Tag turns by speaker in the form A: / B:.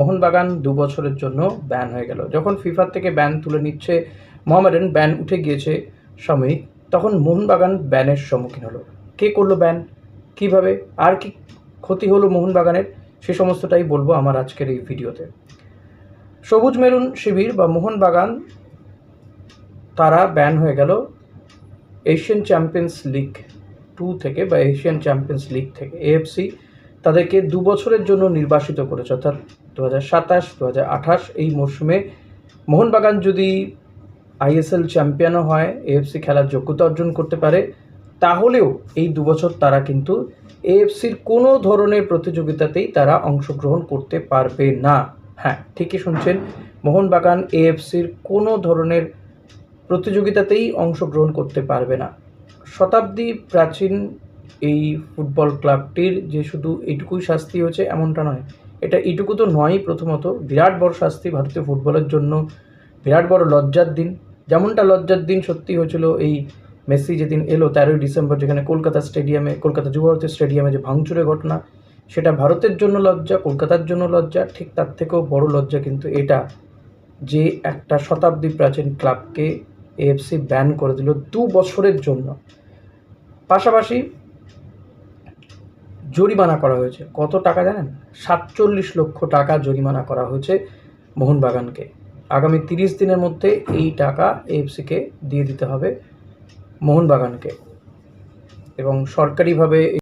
A: মোহনবাগান দু বছরের জন্য ব্যান হয়ে গেল। যখন ফিফার থেকে ব্যান তুলে নিচ্ছে মোহামেডান ব্যান উঠে গিয়েছে সাময়িক, তখন মোহনবাগান ব্যানের সম্মুখীন হলো। কে করল ব্যান কীভাবে? আর কি ক্ষতি হলো মোহনবাগানের? সে সমস্তটাই বলব আমার আজকের এই ভিডিওতে। সবুজ মেরুন শিবির বা মোহনবাগান, তারা ব্যান হয়ে গেল এশিয়ান চ্যাম্পিয়ন্স লিগ টু থেকে বা এশিয়ান চ্যাম্পিয়ন্স লিগ থেকে। এএফসি তাদেরকে দু বছরের জন্য নির্বাসিত করেছে, অর্থাৎ দু হাজার সাতাশ দু হাজার আঠাশ এই মরশুমে। মোহনবাগান যদি আইএসএল চ্যাম্পিয়নও হয় এএফসি খেলার যোগ্যতা অর্জন করতে পারে, তাহলেও এই দু বছর তারা কিন্তু এএফসির কোনো ধরনের প্রতিযোগিতাতেই তারা অংশগ্রহণ করতে পারবে না। হ্যাঁ ঠিকই শুনছেন, মোহনবাগান এএফসির কোনো ধরনের প্রতিযোগিতাতেই অংশগ্রহণ করতে পারবে না। শতাব্দী প্রাচীন এই ফুটবল ক্লাবটির যে শুধু এইটুকুই শাস্তি হয়েছে এমনটা নয়। এটা এইটুকু তো নয়ই প্রথমত। বিরাট বড় শাস্তি ভারতীয় ফুটবলের জন্য। বিরাট বড় লজ্জার দিন। যেমনটা লজ্জার দিন সত্যি হয়েছিল এই মেসি যেদিন এলো তেরোই ডিসেম্বর, যেখানে কলকাতা স্টেডিয়ামে, কলকাতা যুবভারতী স্টেডিয়ামে যে ভাঙচুরের ঘটনা, সেটা ভারতের জন্য লজ্জা, কলকাতার জন্য লজ্জা, ঠিক তার থেকেও বড় লজ্জা কিন্তু এটা যে একটা শতাব্দী প্রাচীন ক্লাবকে এএফসি ব্যান করে দিল দু বছরের জন্য। পাশাপাশি জরিমানা করা হয়েছে। কত টাকা জানেন? সাতচল্লিশ লক্ষ টাকা জরিমানা করা হয়েছে মোহনবাগানকে। আগামী তিরিশ দিনের মধ্যে এই টাকা এফসিকে দিয়ে দিতে হবে মোহনবাগানকে। এবং সরকারিভাবে